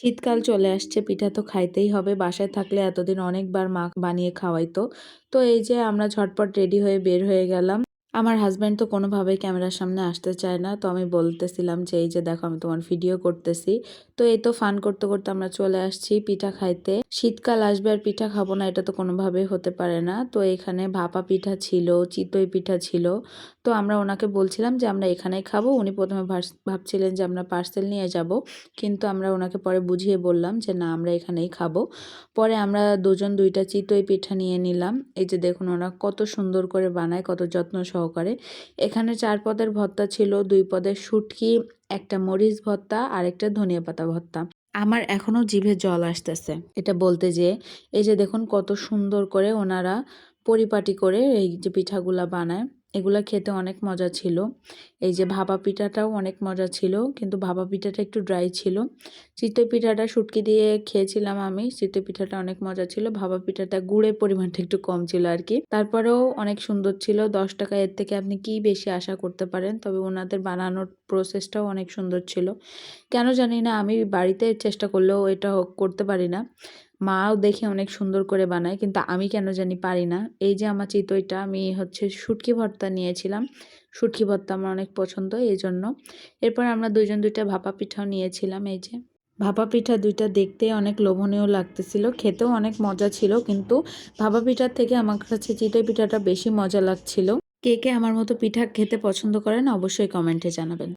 শীতকাল চলে আসছে, পিঠা তো খাইতেই হবে। বাসায় থাকলে এতদিন অনেকবার মা বানিয়ে খাওয়াইতো। তো এই যে আমরা ঝটপট রেডি হয়ে বের হয়ে গেলাম। আমার হাজব্যান্ড তো কোনোভাবেই ক্যামেরার সামনে আসতে চায় না। তো আমি বলতেছিলাম যে, এই যে দেখো, আমি তোমার ভিডিও করতেছি। তো এই তো ফান করতে করতে আমরা চলে আসছি পিঠা খাইতে। শীতকাল আসবে আর পিঠা খাব না, এটা তো কোনোভাবেই হতে পারে না। তো এখানে ভাপা পিঠা ছিল, চিতই পিঠা ছিল। তো আমরা ওনাকে বলছিলাম যে, আমরা এখানেই খাব। উনি প্রথমে ভাবছিলেন যে, আমরা পার্সেল নিয়ে যাব। কিন্তু আমরা ওনাকে পরে বুঝিয়ে বললাম যে, না, আমরা এখানেই খাব। পরে আমরা দুজন দুইটা চিতই পিঠা নিয়ে নিলাম। এই যে দেখুন, ওরা কত সুন্দর করে বানায়, কত যত্ন সহকারে এখানে চার পদের ভর্তা ছিল, দুই পদের শুটকি, একটা মরিচ ভর্তা আর একটা ধনিয়া পাতা ভর্তা আমার এখনও জিভে জল আসতেছে। এটা বলতে যে, এই যে দেখুন কত সুন্দর করে ওনারা পরিপাটি করে এই যে পিঠাগুলা বানায়, এগুলা খেতে অনেক মজা ছিল। এই যে ভাপা পিঠাটাও অনেক মজা ছিল, কিন্তু ভাপা পিঠাটা একটু ড্রাই ছিল। চিতই পিঠাটা শুটকি দিয়ে খেয়েছিলাম আমি, চিতই পিঠাটা অনেক মজা ছিল, ভাপা পিঠাটা গুড়ের পরিমাণটা একটু কম ছিল আর কি তারপরেও অনেক সুন্দর ছিল, দশ টাকা, এর থেকে আপনি কি বেশি আশা করতে পারেন? তবে ওনাদের বানানোর প্রসেসটাও অনেক সুন্দর ছিল। কেন জানি না, আমি বাড়িতে চেষ্টা করলেও এটা করতে পারি না। মাও দেখে অনেক সুন্দর করে বানায়, কিন্তু আমি কেন জানি পারি না। এই যে আমার চিতইটা, আমি হচ্ছে শুটকি ভর্তা নিয়েছিলাম। শুটকি ভর্তা আমার অনেক পছন্দ, এই জন্য। এরপর আমরা দুজন দুইটা ভাপা পিঠাও নিয়েছিলাম, এই যে। ভাপা পিঠা দুইটা দেখতে অনেক লোভনীয় লাগতেছিল, খেতেও অনেক মজা ছিল, কিন্তু ভাপা পিঠার থেকে আমার কাছে চিতই পিঠাটা বেশি মজা লাগছিল। কে কে আমার মতো পিঠা খেতে পছন্দ করেন, অবশ্যই কমেন্টে জানাবেন।